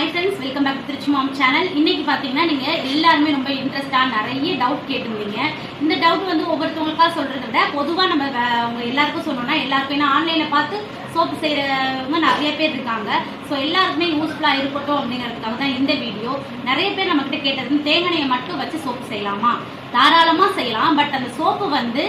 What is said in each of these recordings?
Hi friends welcome back Trichy mom channel இன்னைக்கு பார்த்தீங்கன்னா நீங்கள் எல்லாருமே ரொம்ப இன்ட்ரெஸ்டாக நிறைய டவுட் கேட்டிருந்தீங்க. இந்த டவுட் வந்து ஒவ்வொருத்தவங்களுக்காக சொல்கிறத விட பொதுவாக நம்ம அவங்க எல்லாருக்கும் சொன்னோம்னா எல்லாருக்கும். ஏன்னா ஆன்லைனில் பார்த்து சோப்பு செய்கிறவங்க நிறைய பேர் இருக்காங்க. ஸோ எல்லாருக்குமே யூஸ்ஃபுல்லாக இருக்கட்டும் அப்படிங்கிறதுக்காக தான் இந்த வீடியோ நிறைய பேர் நம்மக்கிட்ட கேட்டது தேங்காயை மட்டும் வச்சு சோப்பு செய்யலாமா? தாராளமாக செய்யலாம். பட் அந்த சோப்பு வந்து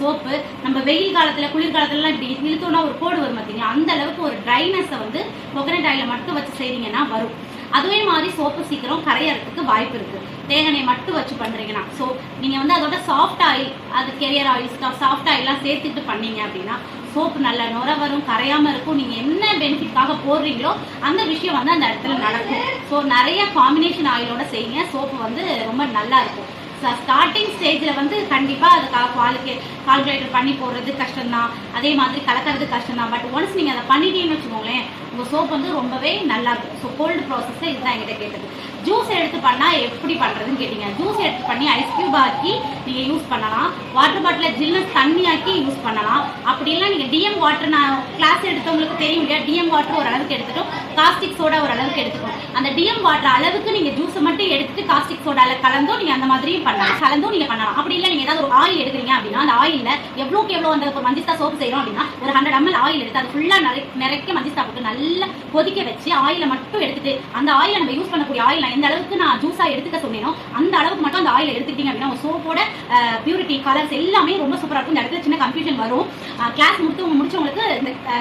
சோப்பு நம்ம வெயில் காலத்தில் குளிர்காலத்துலலாம் இப்படி இழுத்தோம்னா ஒரு கோடு வரும் பார்த்தீங்க அந்த அளவுக்கு ஒரு ட்ரைனஸை வந்து கொக்கனட் ஆயில மட்டும் வச்சு செய்றீங்கன்னா வரும். அதுவே மாதிரி சோப்பு சீக்கிரம் கரையறதுக்கு வாய்ப்பு இருக்கு. தேங்காய் மட்டும் வச்சு பண்றீங்கன்னா. ஸோ நீங்க வந்து அதோட சாஃப்ட் ஆயில் அது கெரியர் ஆயில் சாஃப்ட் ஆயிலாம் சேர்த்துட்டு பண்ணீங்க அப்படின்னா சோப்பு நல்ல நுர வரும் கரையாம இருக்கும் நீங்க என்ன பெனிஃபிட்காக போடுறீங்களோ அந்த விஷயம் வந்து அந்த இடத்துல நடக்கும். ஸோ நிறைய காம்பினேஷன் ஆயிலோட செய்யுங்க. சோப்பு வந்து ரொம்ப நல்லா இருக்கும். ஸ்டார்டிங் ஸ்டேஜில் வந்து கண்டிப்பாக அது குவாலிஃபை கால்குலேட்டர் பண்ணி போடுறது கஷ்டம்தான். அதே மாதிரி கலக்கிறது கஷ்டம்தான். பட் ஒன்ஸ் நீங்கள் அதை பண்ணிட்டீங்கன்னு வச்சுக்கோங்களேன் உங்கள் சோப் வந்து ரொம்பவே நல்லா இருக்கும் ஸோ கோல்டு ப்ராசஸில் இதுதான் என்கிட்ட கேட்டது. ஜூஸ் எடுத்து பண்ணால் எப்படி பண்ணுறதுன்னு கேட்டிங்க. ஜூஸ் எடுத்து பண்ணி ஐஸ் கியூப் ஆக்கி நீங்கள் யூஸ் பண்ணலாம். வாட்டர் பாட்டிலில் ஜில்னஸ் தண்ணி ஆக்கி யூஸ் பண்ணலாம். அப்படி இல்லை நீங்கள் டிஎம் வாட்டர் நான் கிளாஸ் எடுத்தவங்களுக்கு தெரியும் இல்லையா டிஎம் வாட்டர் ஒரு அளவுக்கு எடுத்துட்டோம். காஸ்டிக் சோடா ஒரு அளவுக்கு எடுத்துக்கணும் அந்த டிஎம் வாட்டர் அளவுக்கு நீங்கள் ஜூஸை மட்டும் எடுத்துட்டு காஸ்டிக் சோடாவில் கலந்தும் நீங்கள் அந்த மாதிரியும் பண்ணலாம். கலந்தும் நீங்கள் பண்ணலாம். அப்படி இல்லை நீங்கள் ஏதாவது ஒரு ஆயில் எடுக்கிறீங்க அப்படின்னா அந்த ஆயிலில் எவ்வளோக்கு எவ்வளோ அந்த ஒரு மஞ்சிஸ்தா சோப்பு செய்கிறோம் அப்படின்னா ஒரு ஹண்ட்ரட் எம்எல் ஆயில் எடுத்து அது ஃபுல்லாக நிறை நிறைக்க மஞ்சிஸ்தா போட்டு நல்லா நல்லா கொதிக்க வச்சு ஆயிலை மட்டும் எடுத்துட்டு அந்த ஆயிலை நம்ம யூஸ் பண்ணக்கூடிய ஆயில் எந்த அளவுக்கு நான் ஜூஸா எடுத்துக்க சொன்னேனோ அந்த அளவுக்கு மட்டும் அந்த ஆயிலை எடுத்துக்கிட்டீங்க அப்படின்னா சோப்போட பியூரிட்டி கலர்ஸ் எல்லாமே ரொம்ப சூப்பரா இருக்கும். இந்த இடத்துல சின்ன கன்ஃபியூஷன் வரும். கிளாஸ் முடித்து முடிச்சவங்களுக்கு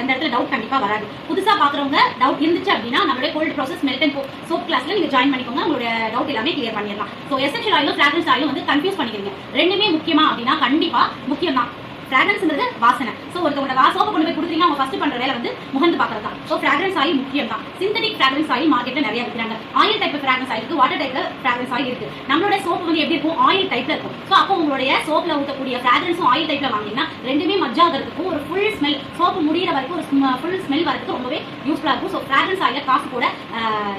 இந்த இடத்துல டவுட் கண்டிப்பா வராது. புதுசா பாக்குறவங்க டவுட் இருந்துச்சு அப்படின்னா நம்மளுடைய cold process melt and soap கிளாஸ்ல நீங்க ஜாயின் பண்ணிக்கோங்க. உங்களுடைய டவுட் எல்லாமே கிளியர் பண்ணிடலாம். ஸோ எசென்ஷியல் ஆயிலும் ஃபிராக்ரன்ஸ் ஆயிலும் வந்து கன்ஃபியூஸ் பண்ணிக்கிறீங்க ரெண்டுமே முக்கியமா அப்படின்னா கண்டிப்பா முக்கியம் தான் ஃப்ராக்ரன்ஸ்ன்றது வாசனை. ஸோ ஒருத்தவங்க வா சோப்பு கொண்டு போய் கொடுத்தீங்கன்னா அவங்க ஃபர்ஸ்ட் பண்ற வேலை வந்து முகந்து பார்க்கறது தான். ஸோ ஃப்ராக்ரன்ஸ் ஆயில் முக்கியம் தான் சிந்தடிக் ஃப்ராக்ரன்ஸ் ஆயில் மார்க்கெட்ல நிறைய இருக்கிறாங்க ஆயில் டைப் ஃப்ராக்ரன்ஸ் ஆயில் இருக்கு வாட்டர் டைப்ல ஃப்ராக்ரன்ஸ் ஆயில் இருக்கு. நம்மளோட சோப்பு வந்து எப்படி இருக்கும்? ஆயில் டைப்ல இருக்கும். ஸோ அப்போ உங்களுடைய சோப்ல ஊற்றக்கூடிய ஃப்ராக்ரன்ஸும் ஆயில் டைப்ல வாங்கினீங்கன்னா ரெண்டுமே மஜ்ஜாகிறதுக்கும் ஒரு ஃபுல் ஸ்மெல் சோப்பு முடியிற வரைக்கும் ஒரு ஃபுல் ஸ்மெல் வரதுக்கு ரொம்பவே யூஸ்ஃபுல்லாக இருக்கும். ஸோ ஃப்ராக்ரன்ஸ் ஆயில காசு கூட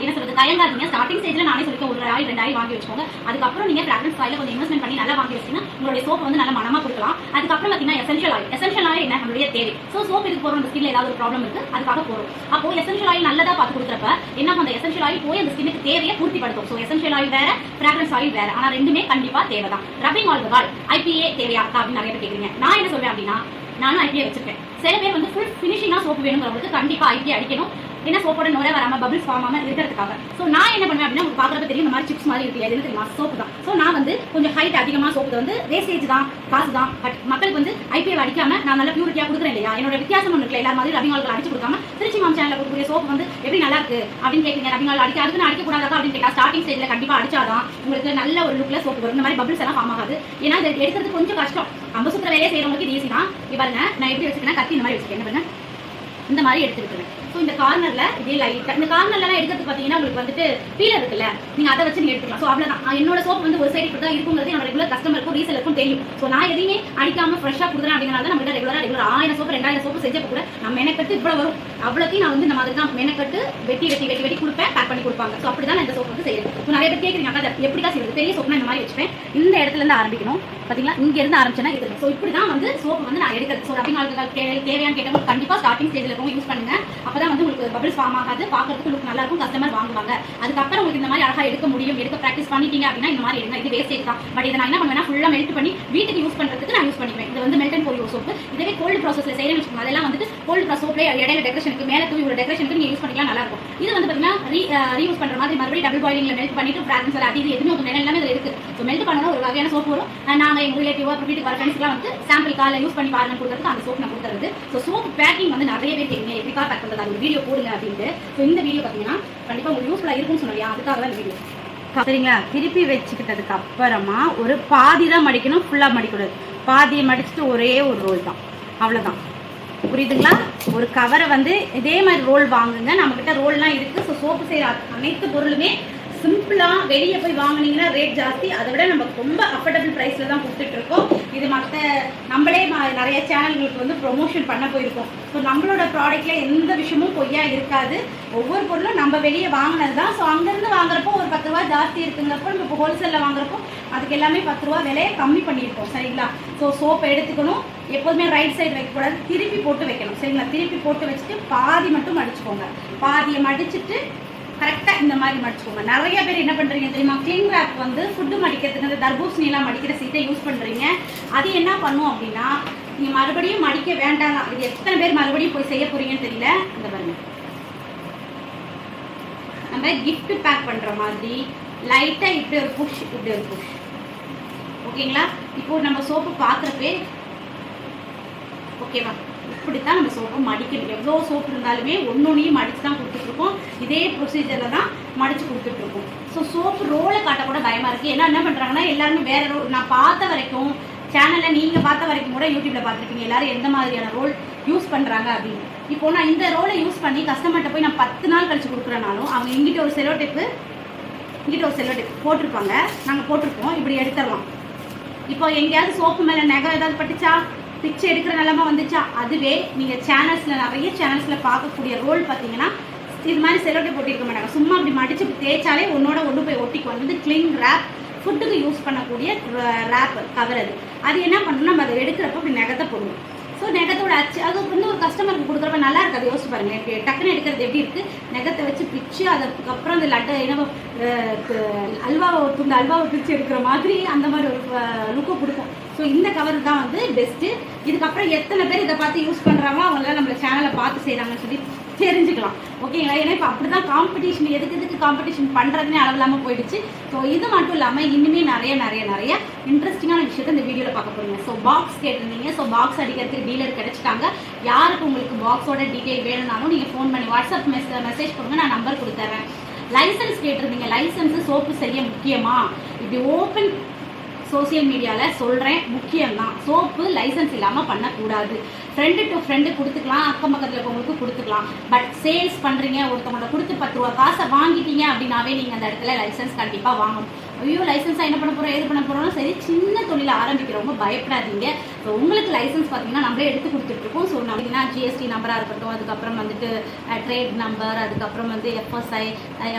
என்ன சொல்றது தயங்காதீங்க. ஸ்டார்டிங் ஸ்டேஜ்ல நானே சொல்லிக்க ஒரு ஆயில் ரெண்டு ஆயில் வாங்கி வச்சுக்கோங்க. அதுக்கப்புறம் நீங்க ஃப்ராக்ரன்ஸ் ஆயில கொஞ்சம் இன்வெஸ்ட்மெண்ட் பண்ணி நல்லா வாங்கி வச்சீங்கன்னா உங்களுடைய சோப்பு வந்து நல்ல மனமா கொடுக்கலாம். அதுக்கப்புறம் பார்த்தீங்கன்னா எசென்ஷியல் ஆயில் எசென்ஷியல் ஆயில் என்ன? நம்மளுடைய தேவை. ஸோ சோப் இதுக்கு போகிறோம் அந்த ஸ்கின்ல ஏதாவது ஒரு ப்ராப்ளம் இருக்கு அதுக்காக போகிறோம் அப்போ எசென்ஷியல் ஆயில் நல்லதா பார்த்து கொடுக்குறப்ப என்ன அந்த எசென்ஷியல் ஆயில் போய் அந்த ஸ்கின்னுக்கு தேவையை பூர்த்திப்படுத்தும். ஸோ எசென்ஷியல் ஆயில் வேற ஃப்ராக்ரன்ஸ் ஆயில் வேற. ஆனால் ரெண்டுமே கண்டிப்பா தேவை தான் ரப்பிங் ஆல்கஹால் ஐபிஏ தேவையா? அப்படின்னு நிறைய பேர் கேட்குறீங்க நான் என்ன சொல்றேன் அப்படின்னா நானும் ஐபிஏ வச்சிருக்கேன். சில பேர் வந்து ஃபுல் ஃபினிஷிங்காக சோப்பு வேணுங்கிறவங்களுக்கு கண்டிப்பா ஐபிஏ அடிக்கணும். ஏன்னா சோப்போட நுரை வராம பபிள்ஸ் ஃபார்ம் ஆகாம இருக்கிறதுக்காக. ஸோ நான் என்ன பண்ணுவேன் அப்படின்னா உங்களுக்கு பார்க்கறப்ப தெரியும் இந்த மாதிரி சிப்ஸ் மாதிரி இருக்கு எது தெரியுமா? சோப்பு தான். ஸோ நான் வந்து கொஞ்சம் ஹைட் அதிகமா சோப்பு வந்து வேஸ்டேஜ் தான் காசு தான். பட் மக்களுக்கு வந்து ஐபிஏ அடிக்காம நான் நல்ல பியூரிட்டியா கொடுக்குறேன் இல்லையா? என்னோட வித்தியாசம் ஒன்று இருக்குல்ல எல்லா மாதிரி ரவிங்கால்கள் அடிச்சு கொடுக்காம திருச்சி மாம் சேனல்ல கொடுக்கக்கூடிய சோப்பு வந்து எப்படி நல்லா இருக்கு அப்படின்னு கேட்குறீங்க ரவிங்கால் அடிக்க அதுக்கு நான் அடிக்க கூடாதா அப்படின்னு கேட்டா ஸ்டார்டிங் ஸ்டேஜ்ல கண்டிப்பா அடிச்சாதான் உங்களுக்கு நல்ல ஒரு லுக்ல சோப்பு வரும். இந்த மாதிரி பபிள்ஸ் எல்லாம் ஃபார்ம் ஆகாது. ஏன்னா இது எடுக்கிறது கொஞ்சம் கஷ்டம். அம்பசுத்திர வேலையை செய்யறவங்களுக்கு இது ஈஸி தான். பாருங்க நான் எப்படி வச்சிருக்கேன் கத்தி இந்த மாதிரி வச்சிருக்கேன். என்ன பாருங்க. இந்த மாதிரி எடுத்துருக்குறேன். ஸோ இந்த கார்னர்ல இதே லைட்டாக இந்த கார்னர்லாம் எடுக்கிறது பார்த்தீங்கன்னா உங்களுக்கு வந்துட்டு ஃபீல் இருக்குல்ல? நீங்க அதை வச்சு நீங்கள் எடுத்துக்கலாம். ஸோ அவ்வளவுதான். என்னோட சோப் வந்து ஒரு சைடு இப்படி தான் இருக்குங்கிறது என்னோட ரெகுலர் கஸ்டமருக்கும் ரீசெலருக்கும் தெரியும். ஸோ நான் எதையுமே அடிக்காமல் ஃப்ரெஷ்ஷாக கொடுக்குறேன் அப்படிங்கிறனால தான் நம்ம ரெகுலராக ரெகுலர் ஆயிரம் சோப்பு ரெண்டாயிரம் சோப்பு செஞ்சப்போ கூட நான் மெனக்கட்டு இவ்வளோ வரும். அவ்வளோத்தையும் நான் வந்து இந்த மாதிரி தான் மெனக்கட்டு வெட்டி வெட்டி வெட்டி வெட்டி கொடுப்பேன் பேக் பண்ணி கொடுப்பாங்க. ஸோ அப்படி தான் நான் இந்த சோப் வந்து செய்யறேன் ஸோ நிறைய பேர் கேட்குறீங்க அக்கா அதை எப்படி தான் செய்யுது பெரிய சோப்னா இந்த மாதிரி வச்சுப்பேன். இந்த இடத்துல இருந்து ஆரம்பிக்கணும். பார்த்தீங்களா? இங்க இருந்து ஆரம்பிச்சேன்னா இது ஸோ இப்படி தான் வந்து சோப்பு வந்து நான் எடுக்கிறது. ஸோ ரப்பிங் தேவையான கேட்டவங்க கண்டிப்பாக ஸ்டார்டிங் ஸ்டேஜில் இருக்கவங்க யூஸ் பண்ணுங்க. அப்பதான் வந்து உங்களுக்கு பபிள்ஸ் ஃபார்ம் ஆகாது. பார்க்கறதுக்கு லுக் நல்லா இருக்கும் கஸ்டமர் வாங்குவாங்க. அதுக்கப்புறம் உங்களுக்கு இந்த மாதிரி அழகா எடுக்க முடியும். எடுக்க ப்ராக்டிஸ் பண்ணிட்டீங்க அப்படின்னா இந்த மாதிரி எடுங்க. இது வேஸ்டேஜ் தான். பட் இதை நான் என்ன பண்ணுவேன்னா ஃபுல்லா மெல்ட் பண்ணி வீட்டுக்கு யூஸ் பண்றதுக்கு நான் யூஸ் பண்ணிக்குவேன். இது வந்து மெல்ட் அண்ட் போலியோ சோப்பு இதுவே கோல்டு ப்ராசஸ்ல செய்யறேன்னு வச்சுக்கோங்க. அதெல்லாம் வந்து கோல்டு சோப்பு இடையில டெக்கரேஷனுக்கு மேல தூவி ஒரு டெக்கரேஷனுக்கு நீங்க யூஸ் பண்ணிக்கலாம். நல்லா இருக்கும். இது வந்து பாத்தீங்கன்னா ரீயூஸ் பண்ற மாதிரி மறுபடியும் டபுள் பாயிலிங்ல மெல்ட் பண்ணிட்டு ஃபிராக்ரன்ஸ் அது இது எதுவுமே உங்களுக்கு எல்லாமே இருக்கு. ஸோ மெல்ட் பண்ணணும் ஒரு வகையான சோப்பு வரும். நாங்க எங்க ரிலேட்டிவ் அப்புறம் வீட்டுக்கு வர ஃப்ரெண்ட்ஸ்லாம் வந்து சாம்பிள் கால யூஸ் பண்ணி பாருங்க கொடுக்கறதுக்கு அந்த சோப் நான் கொடுத்துறது ஸோ சோப் பேக்கிங் வந்து நிறைய பேர் கேட்குங்க எப்படிக்கா பேக் பண்ணுறது அது வீடியோ போடுங்க அப்படின்ட்டு. ஸோ இந்த வீடியோ பார்த்தீங்கன்னா கண்டிப்பா உங்களுக்கு யூஸ்ஃபுல்லாக இருக்கும்னு சொன்னீங்க அதுக்காக தான் இந்த வீடியோ சரிங்களா? திருப்பி வச்சுக்கிட்டதுக்கு அப்புறமா ஒரு பாதி தான் மடிக்கணும் ஃபுல்லா மடிக்கூடாது பாதியை மடிச்சுட்டு ஒரே ஒரு ரோல் தான். அவ்வளவுதான். புரியுதுங்களா? ஒரு கவரை வந்து இதே மாதிரி ரோல் வாங்குங்க. நம்ம கிட்ட ரோல்லாம் இருக்கு. ஸோ சோப்பு செய்கிற அனைத்து பொருளுமே சிம்பிளாக வெளியே போய் வாங்குனீங்கன்னா ரேட் ஜாஸ்தி. அதை விட நம்ம ரொம்ப அஃபோர்டபுள் ப்ரைஸில் தான் கொடுத்துட்ருக்கோம் இது மற்ற நம்மளே ம- நிறைய சேனல்களுக்கு வந்து ப்ரொமோஷன் பண்ண போயிருக்கோம். ஸோ நம்மளோட ப்ராடக்ட்டில் எந்த விஷயமும் பொய்யா இருக்காது. ஒவ்வொரு பொருளும் நம்ம வெளியே வாங்கினது தான். ஸோ அங்கேருந்து வாங்குறப்போ ஒரு பத்து ரூபா ஜாஸ்தி இருக்குங்கிறப்போ நம்ம இப்போ ஹோல்சேலில் வாங்குறப்போ அதுக்கு எல்லாமே பத்து ரூபா விலையை கம்மி பண்ணியிருக்கோம். சரிங்களா? ஸோ சோப்பை எடுத்துக்கணும். எப்போதுமே ரைட் சைடு வைக்கக்கூடாது. திருப்பி போட்டு வைக்கணும். சரிங்களா? திருப்பி போட்டு வச்சுட்டு பாதி மட்டும் மடிச்சுக்கோங்க. பாதியை மடிச்சுட்டு கரெக்டாக இந்த மாதிரி மடிச்சுக்கோங்க. நிறைய பேர் என்ன பண்ணுறீங்க தெரியுமா? கிளீன் ரேப் வந்து ஃபுட்டு மடிக்கிறதுக்கு அந்த தர்பூசணிலாம் மடிக்கிற சீட்டை யூஸ் பண்ணுறீங்க அது என்ன பண்ணும் அப்படின்னா நீங்கள் மறுபடியும் மடிக்க வேண்டாம் இது எத்தனை பேர் மறுபடியும் போய் செய்ய போகிறீங்கன்னு தெரியல? இந்த பாருங்க. நம்ம கிஃப்ட் பேக் பண்ணுற மாதிரி லைட்டாக இப்படி ஒரு புஷ் இப்படி ஒரு புஷ் ஓகேங்களா இப்போ நம்ம சோப்பு பார்க்குறப்பே ஓகேவா இப்படி தான் நம்ம சோப்பு மடிக்கணும். எவ்வளோ சோப்பு இருந்தாலுமே ஒன்னொன்னையும் மடித்து தான் கொடுத்துட்ருக்கோம். இதே ப்ரொசீஜரில் தான் மடித்து கொடுத்துட்ருக்கோம். ஸோ சோப்பு ரோலை காட்டக்கூட பயமாக இருக்குது ஏன்னா என்ன பண்ணுறாங்கன்னா எல்லாருமே வேறு ரோல் நான் பார்த்த வரைக்கும் சேனலில் நீங்கள் பார்த்த வரைக்கும் கூட யூடியூப்பில் பார்த்துருப்பீங்க. எல்லாரும் எந்த மாதிரியான ரோல் யூஸ் பண்ணுறாங்க அப்படின்னு. இப்போ நான் இந்த ரோலை யூஸ் பண்ணி கஸ்டமர்கிட்ட போய் நான் பத்து நாள் கழிச்சு கொடுக்குறனாலும் அவங்க எங்கிட்ட ஒரு செலோ டெப்பு இங்கிட்ட ஒரு செல்லோ டெப் போட்டிருப்பாங்க. நாங்கள் போட்டிருப்போம். இப்படி எடுத்துடலாம். இப்போ எங்கேயாவது சோப்பு மேலே நகை ஏதாவது பட்டுச்சா? பிச்சை எடுக்கிற நிலமை வந்துச்சா? அதுவே நீங்கள் சேனல்ஸில் நிறைய சேனல்ஸில் பார்க்கக்கூடிய ரோல் பார்த்தீங்கன்னா இது மாதிரி செல்லோ போட்டிருக்க மாட்டாங்க. சும்மா அப்படி மடிச்சு தேய்ச்சாலே ஒன்னோட ஒன்று போய் ஒட்டிக்குவோம் வந்து கிளிங் ரேப் ஃபுட்டுக்கு யூஸ் பண்ணக்கூடிய ரேப் கவர் அது. அது என்ன பண்ணணும் நம்ம அதை எடுக்கிறப்ப அப்படி நகத்தை போடுவோம். ஸோ நெகத்தோட அச்சு அது வந்து ஒரு கஸ்டமருக்கு கொடுக்குறப்ப நல்லா இருக்காது. யோசிச்சு பாருங்க எப்படி டக்குன்னு எடுக்கிறது எப்படி இருக்குது நெகத்தை வச்சு பிச்சு அதுக்கப்புறம் அந்த லட்டை என்ன அல்வாவை துண்டு அல்வாவை பிச்சு எடுக்கிற மாதிரி அந்த மாதிரி ஒரு லுக்கை கொடுக்கும். ஸோ இந்த கவர் தான் வந்து பெஸ்ட்டு இதுக்கப்புறம் எத்தனை பேர் இதை பார்த்து யூஸ் பண்ணுறாங்களோ அவங்களாம் நம்மள சேனலை பார்த்து செய்கிறாங்கன்னு சொல்லி தெரிஞ்சுக்கலாம். ஓகேங்களா ஏன்னா இப்போ அப்படி தான் காம்படிஷன் எதுக்கு எதுக்கு காம்படிஷன் பண்ணுறதுனே அளவில்லாமல் போயிடுச்சு. ஸோ இது மட்டும் இல்லாமல் இன்னுமே நிறைய நிறைய நிறைய இன்ட்ரெஸ்டிங்கான விஷயத்தை இந்த வீடியோவில் பார்க்க போகிறீங்க ஸோ பாக்ஸ் கேட்டிருந்தீங்க. ஸோ பாக்ஸ் அடிக்கிறதுக்கு டீலர் கிடைச்சிட்டாங்க. யாருக்கு உங்களுக்கு பாக்ஸோட டீட்டெயில் வேணும்னாலும் நீங்கள் ஃபோன் பண்ணி வாட்ஸ்அப் மெசேஜ் மெசேஜ் கொடுங்க. நான் நம்பர் கொடுத்துறேன். லைசன்ஸ் கேட்டிருந்தீங்க. லைசன்ஸு சோப்பு செய்ய முக்கியமா? இப்படி ஓப்பன் சோஷியல் மீடியாவில் சொல்கிறேன் முக்கியம்தான். சோப்பு லைசன்ஸ் இல்லாமல் பண்ணக்கூடாது. ஃப்ரெண்டு டு ஃப்ரெண்டு கொடுத்துக்கலாம் அக்கம் பக்கத்தில் இருக்கவங்களுக்கு கொடுத்துக்கலாம். பட் சேல்ஸ் பண்ணுறீங்க ஒருத்தவங்கள்ட்ட கொடுத்து பத்து ரூபா காசை வாங்கிட்டீங்க அப்படின்னாவே நீங்கள் அந்த இடத்துல லைசன்ஸ் கண்டிப்பாக வாங்கணும். ஐயோ லைசன்ஸாக என்ன பண்ண போகிறோம் ஏது பண்ண போகிறோம்னு சரி சின்ன தொழில் ரொம்ப பயப்படாதீங்க. ஸோ உங்களுக்கு லைசன்ஸ் பார்த்தீங்கன்னா நம்மளே எடுத்து கொடுத்துட்ருக்கோம். ஸோ நம்மளுக்குனா ஜிஎஸ்டி நம்பராக இருக்கட்டும் அதுக்கப்புறம் வந்துட்டு ட்ரேட் நம்பர் அதுக்கப்புறம் வந்து எஃப்எஸ்ஐ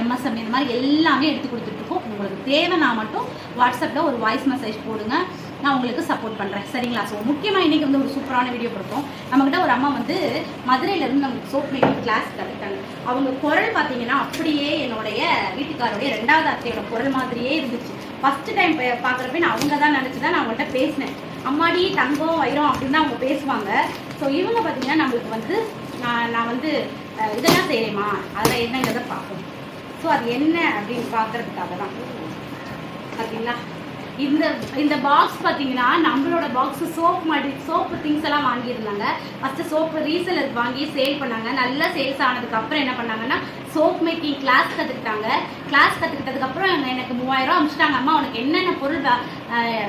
எம்எஸ்எம் இந்த மாதிரி எல்லாமே எடுத்து கொடுத்துட்ருக்கோம். உங்களுக்கு தேவைன்னா மட்டும் வாட்ஸ்அப்பில் ஒரு வாய்ஸ் மெசேஜ் போடுங்க. நான் உங்களுக்கு சப்போர்ட் பண்ணுறேன் சரிங்களா? ஸோ முக்கியமாக இன்றைக்கி வந்து ஒரு சூப்பரான வீடியோ கொடுப்போம் நம்மக்கிட்ட ஒரு அம்மா வந்து மதுரையிலேருந்து நமக்கு சோப் மேக்கிங் கிளாஸ் கற்றுக்கிட்டாங்க அவங்க குரல் பார்த்தீங்கன்னா அப்படியே என்னுடைய வீட்டுக்காரோடைய ரெண்டாவது அத்தையோட குரல் மாதிரியே இருந்துச்சு. ஃபஸ்ட்டு டைம் பார்க்குறப்ப நான் அவங்க தான் நினச்சி தான் நான் அவங்கள்ட்ட பேசினேன். அம்மாடி தங்கம் வைரம் அப்படின்னு தான் அவங்க பேசுவாங்க. ஸோ இவங்க பார்த்தீங்கன்னா நம்மளுக்கு வந்து நான் நான் வந்து இதெல்லாம் செய்கிறேம்மா அதில் என்னங்கிறத பார்ப்போம். ஸோ அது என்ன அப்படின்னு பார்க்கறதுக்காக தான். பார்த்தீங்களா இந்த இந்த பாக்ஸ் பார்த்தீங்கன்னா நம்மளோட பாக்ஸ் சோப் மாதிரி சோப்பு திங்ஸ் எல்லாம் வாங்கியிருந்தாங்க. ஃபஸ்ட்டு சோப்பு ரீசெலர் வாங்கி சேல் பண்ணாங்க. நல்லா சேல்ஸ் ஆனதுக்கு அப்புறம் என்ன பண்ணாங்கன்னா சோப் மேக்கிங் கிளாஸ் கற்றுக்கிட்டாங்க கிளாஸ் கற்றுக்கிட்டதுக்கப்புறம் எனக்கு மூவாயிரம் அனுப்பிச்சிட்டாங்க அம்மா உனக்கு என்னென்ன பொருள்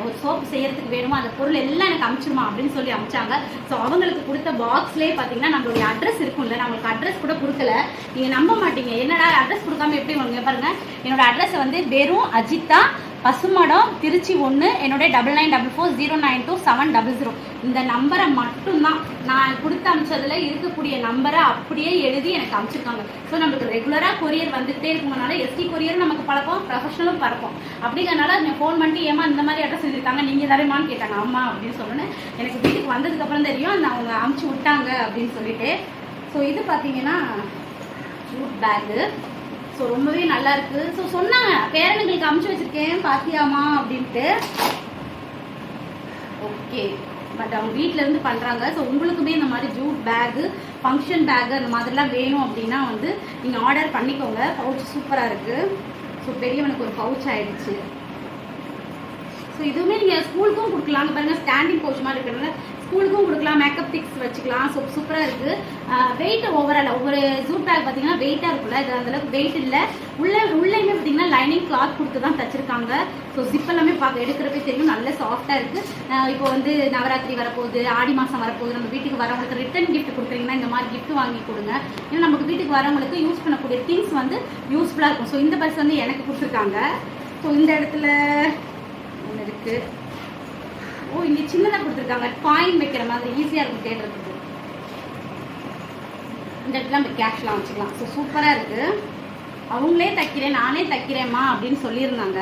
ஒரு சோப் செய்யறதுக்கு வேணுமோ அந்த பொருள் எல்லாம் எனக்கு அமிச்சிருமா? அப்படின்னு சொல்லி அனுப்பிச்சாங்க ஸோ அவங்களுக்கு கொடுத்த பாக்ஸ்லேயே பார்த்தீங்கன்னா நம்மளுடைய அட்ரஸ் இருக்கும்ல. நம்மளுக்கு அட்ரஸ் கூட கொடுக்கல. நீங்கள் நம்ப மாட்டீங்க. என்னடா அட்ரஸ் கொடுக்காம எப்படி உங்களுக்கு பாருங்க. என்னோட அட்ரஸ் வந்து வெறும் அஜித்தா பசுமடம் திருச்சி ஒன்று என்னுடைய double nine double four zero nine two seven double zero இந்த நம்பரை மட்டும்தான் நான் கொடுத்து அமிச்சதுல இருக்கக்கூடிய நம்பரை அப்படியே எழுதி எனக்கு அமிச்சிருக்காங்க. ஸோ நம்மளுக்கு ரெகுலராக கொரியர் வந்துகிட்டே இருக்கணும்னால எஸ்டி கொரியர் நமக்கு பழக்கம் ப்ரொஃபஷனலும் பழக்கம். அப்படிங்கிறனால நீங்கள் ஃபோன் பண்ணிட்டு ஏமா இந்த மாதிரி அட்ரஸ் செஞ்சுருக்காங்க நீங்கள் தரேமான்னு கேட்டாங்க. அம்மா அப்படின்னு சொன்னேன் எனக்கு வீட்டுக்கு வந்ததுக்கப்புறம் தெரியும் நான் அவங்க அமுச்சு விட்டாங்க அப்படின்னு சொல்லிட்டு. ஸோ இது பார்த்தீங்கன்னா ஜூட் பேக்கு ஸோ ரொம்பவே நல்லா இருக்கு. ஸோ சொன்னாங்க. பேரனுங்களுக்கு அமுச்சு வச்சிருக்கேன் பாத்தியாமா அப்படின்ட்டு. ஓகே பட் அவங்க வீட்டிலேருந்து இருந்து பண்றாங்க. ஸோ உங்களுக்குமே இந்த மாதிரி ஜூட் பேகு ஃபங்க்ஷன் பேகு அந்த மாதிரிலாம் வேணும் அப்படின்னா வந்து நீங்க ஆர்டர் பண்ணிக்கோங்க. பவுச் சூப்பரா இருக்கு. ஸோ பெரியவனுக்கு ஒரு பவுச் ஆயிடுச்சு. ஸோ இதுவுமே நீங்கள் ஸ்கூலுக்கும் கொடுக்கலாம் பாருங்க. ஸ்டாண்டிங் பவுச் மாதிரி இருக்கிறதுனால ஸ்கூலுக்கும் கொடுக்கலாம் மேக்கப் டிக்ஸ் வச்சுக்கலாம். ஸோ சூப்பராக இருக்குது வெயிட் ஓவரால் ஒவ்வொரு ஜூட் பேக் பார்த்தீங்கன்னா வெயிட்டாக இருக்குல்ல இது அந்தளவுக்கு வெயிட் இல்லை. உள்ள உள்ளேயுமே பார்த்தீங்கன்னா லைனிங் கிளாத் கொடுத்து தான் தச்சிருக்காங்க. ஸோ ஜிப் எல்லாமே பார்க்க எடுக்கிறப்பே தெரியும். நல்ல சாஃப்டாக இருக்குது இப்போ வந்து நவராத்திரி வரப்போகுது ஆடி மாதம் வரப்போகுது. நம்ம வீட்டுக்கு வரவங்களுக்கு ரிட்டன் கிஃப்ட் கொடுக்குறீங்கன்னா இந்த மாதிரி கிஃப்ட் வாங்கி கொடுங்க. ஏன்னா நமக்கு வீட்டுக்கு வரவங்களுக்கு யூஸ் பண்ணக்கூடிய திங்ஸ் வந்து யூஸ்ஃபுல்லாக இருக்கும். ஸோ இந்த பர்ஸ் வந்து எனக்கு கொடுத்துருக்காங்க. ஸோ இந்த இடத்துல ஒன்று இருக்குது ஓ இங்க சின்னதா கொடுத்துருக்காங்க. காயின் வைக்கிற மாதிரி ஈஸியா இருக்கும் தேடுறதுக்கு இந்த இடத்துல நம்ம கேஷ்லாம் வச்சுக்கலாம். ஸோ சூப்பரா இருக்கு. அவங்களே தைக்கிறேன் நானே தைக்கிறேம்மா அப்படின்னு சொல்லியிருந்தாங்க.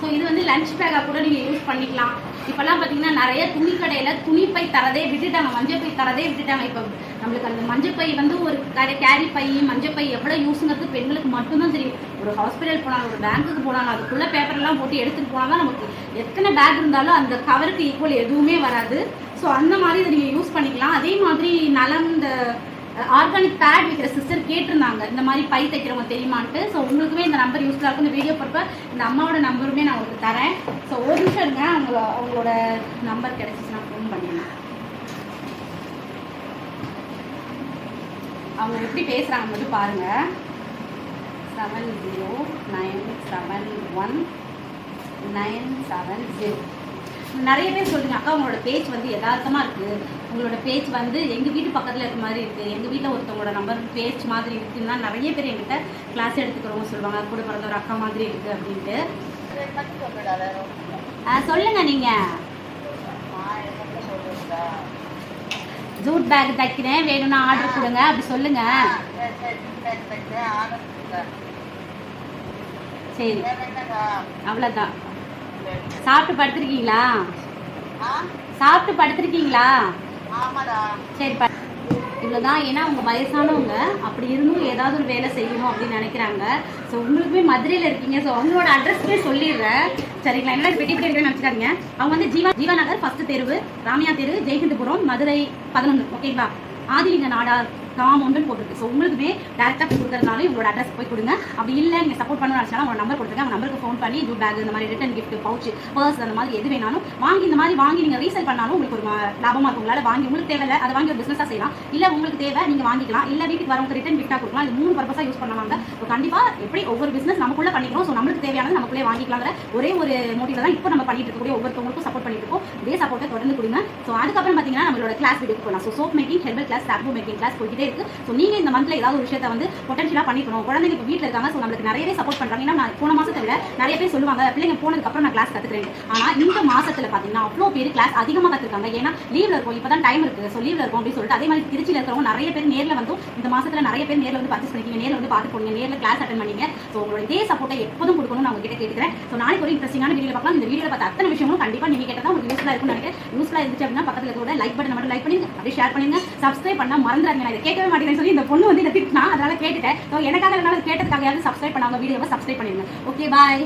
ஸோ இது வந்து லஞ்ச் பேக்காக கூட நீங்கள் யூஸ் பண்ணிக்கலாம். இப்போல்லாம் பார்த்தீங்கன்னா நிறைய துணி கடையில் துணிப்பை தரதே விட்டுட்டாங்க மஞ்சள் பை தரதே விட்டுட்டாங்க. இப்போ நம்மளுக்கு அந்த மஞ்சள் பை வந்து ஒரு கடை கேரி பை மஞ்சள் பை எவ்வளோ யூஸுங்கிறது பெண்களுக்கு மட்டும்தான் தெரியும். ஒரு ஹாஸ்பிட்டல் போனாலும் ஒரு பேங்க்குக்கு போனாலும் அதுக்குள்ளே பேப்பர்லாம் போட்டு எடுத்துகிட்டு போனால் தான் நமக்கு எத்தனை பேக் இருந்தாலும் அந்த கவருக்கு ஈக்குவல் எதுவுமே வராது. ஸோ அந்த மாதிரி இதை நீங்கள் யூஸ் பண்ணிக்கலாம். அதே மாதிரி நலம் இந்த ஆர்கானிக் பேட் விற்கிற சிஸ்டர் கேட்டிருந்தாங்க. இந்த மாதிரி பை தைக்கிறவங்க தெரியுமான்ட்டு. ஸோ உங்களுக்குமே இந்த நம்பர் யூஸ்ஃபுல்லாக இருக்கும் இந்த வீடியோ பொறுப்ப இந்த அம்மாவோட நம்பருமே நான் உங்களுக்கு தரேன். ஸோ ஒரு நிமிஷம் இருங்க. அவங்க அவங்களோட நம்பர் கிடைச்சிச்சு நான் ஃபோன் பண்ணிடுறேன் அவங்க எப்படி பேசுகிறாங்க மட்டும் பாருங்க. Seven zero nine seven one nine seven zero நிறைய பேர் சொல்லுங்க அக்கா உங்களோட பேச்சு வந்து யதார்த்தமா இருக்கு. உங்களோட பேச்சு வந்து எங்க வீட்டு பக்கத்துல இருக்க மாதிரி இருக்கு. எங்க வீட்டில் ஒருத்தவங்களோட நம்பர் பேச்சு மாதிரி இருக்குன்னா நிறைய பேர் எங்கிட்ட கிளாஸ் எடுத்துக்கிறவங்க சொல்லுவாங்க. கூட பிறந்த ஒரு அக்கா மாதிரி இருக்கு அப்படின்ட்டு. ஆ, சொல்லுங்க நீங்க. ஜூட் பேக் தைக்கிறேன். வேணும்னா ஆர்டர் கொடுங்க. அப்படி சொல்லுங்க. சரி. அவ்வளோதான் சாப்பிட்டு படுத்திருக்கீங்களா? சாப்பிட்டு படுத்திருக்கீங்களா? சரி இவ்வளோதான் ஏன்னா அவங்க வயசானவங்க அப்படி இருந்தும் ஏதாவது ஒரு வேலை செய்யணும் அப்படின்னு நினைக்கிறாங்க. ஸோ உங்களுக்குமே மதுரையில் இருக்கீங்க. ஸோ அவங்களோட அட்ரஸ்மே சொல்லிடுறேன். சரிங்களா? என்ன பெட்டி பெட்டி நினச்சிக்காதீங்க. அவங்க வந்து ஜீவா ஜீவா நகர் ஃபர்ஸ்ட் தெருவு ராமியா தெரு ஜெயஹிந்தபுரம் மதுரை பதினொன்று ஓகேங்களா ஆதிலிங்க நாடார் காமௌண்ட்னு போட்டிருக்கு. ஸோ உங்களுக்குமே டேரெக்டாக கொடுக்குறதுனால உங்களோட அட்ரஸ் போய் கொடுங்க. அப்படி இல்லை நீங்கள் சப்போர்ட் பண்ணணும்னு நினச்சாலும் உங்களோட நம்பர் கொடுத்துருங்க. அவங்க நம்பருக்கு ஃபோன் பண்ணி ஜூட் பேக் இந்த மாதிரி ரிட்டன் கிஃப்ட் பவுச் பர்ஸ் அந்த மாதிரி எது வேணாலும் வாங்கி இந்த மாதிரி வாங்கி நீங்கள் ரீசேல் பண்ணாலும் உங்களுக்கு ஒரு லாபமாக இருக்கும். உங்களால் வாங்கி உங்களுக்கு தேவை அதை வாங்கி ஒரு பிஸ்னஸாக செய்யலாம். இல்லை உங்களுக்கு தேவை நீங்கள் வாங்கிக்கலாம். இல்லை வீட்டுக்கு வரவங்க ரிட்டன் கிஃப்ட்டாக கொடுக்கலாம். இது மூணு பர்பஸாக யூஸ் பண்ணுவாங்க. ஸோ கண்டிப்பாக எப்படி ஒவ்வொரு பிஸ்னஸ் நமக்குள்ளே பண்ணிக்கிறோம். ஸோ நம்மளுக்கு தேவையானது நமக்குள்ளே வாங்கிக்கலாங்கிற ஒரே ஒரு மோட்டிவ் தான் இப்போ நம்ம பண்ணிட்டு இருக்கக்கூடிய ஒவ்வொருத்தவங்களுக்கும் சப்போர்ட் பண்ணிட்டு இருக்கோம். இதே சப்போர்ட்டை தொடர்ந்து கொடுங்க. ஸோ அதுக்கப்புறம் பார்த்தீங்கன்னா நம்மளோட கிளாஸ் வீடியோக்கு போகலாம் so soap making herbal class top making class போய்கிட்டே இருக்கு. ஸோ நீங்கள் இந்த மந்த்ல ஏதாவது ஒரு விஷயத்தை வந்து பொட்டன்ஷியலாக பண்ணிக்கணும். குழந்தைங்க இப்போ வீட்டில் இருக்காங்க ஸோ நம்மளுக்கு நிறையவே சப்போர்ட் பண்ணுறாங்க ஏன்னா நான் போன மாசத்தை விட நிறைய பேர் சொல்லுவாங்க பிள்ளைங்க போனதுக்கு அப்புறம் நான் கிளாஸ் கற்றுக்கிறேன் ஆனால் இந்த மாசத்துல பார்த்தீங்கன்னா அவ்வளோ பேர் கிளாஸ் அதிகமாக கத்துக்காங்க ஏன்னா லீவ்ல இருக்கும் இப்போ தான் டைம் இருக்கு ஸோ லீவ்ல இருக்கும் அப்படின்னு சொல்லிட்டு அதே மாதிரி திருச்சியில் இருக்கிறவங்க நிறைய பேர் நேரில் வந்து இந்த மாசத்துல நிறைய பேர் நேரில் வந்து பர்ச்சேஸ் பண்ணிக்கிங்க நேரில் வந்து பார்த்து போனீங்க நேரில் கிளாஸ் அட்டன் பண்ணீங்க. ஸோ உங்களோட இதே சப்போர்ட்டை எப்போதும் கொடுக்கணும் நான் உங்ககிட்ட கேட்குறேன் ஸோ நாளைக்கு ஒரு இன்ட்ரெஸ்டிங்கான வீடியோ பார்க்கலாம். இந்த வீடியோ பார்த்த அத்தனை விஷயங்களும் கண்டிப்பாக நீங்க கேட்டால் உங்களுக்கு யூஸ்ஃபுல்லாக இருக்கும்னு நினைக்கிறேன். யூஸ்ஃபுல்லாக இருந்துச்சு அப்படின்னா பக்கத்தில் கூட லைக் பட்டன் மட்டும் லைக் பண்ணி அப்படியே ஷேர் பண்ணுங்க சப்ஸ்கிரைப் பண்ணால் மறந்துடாதீங்க. நான் இதை கேட்கவே மாட்டேன்னு சொல்லி இந்த பொண்ணு வந்து இதை திட்டினா அதனால கேட்டுட்டேன். ஸோ எனக்காக இருந்தாலும் கேட்டதுக்காக யாரும் சப்ஸ்கிரைப் பண்ணாங்க வீடியோவை சப்ஸ்கிரைப் பண்ணிடுங்க ஓகே பாய்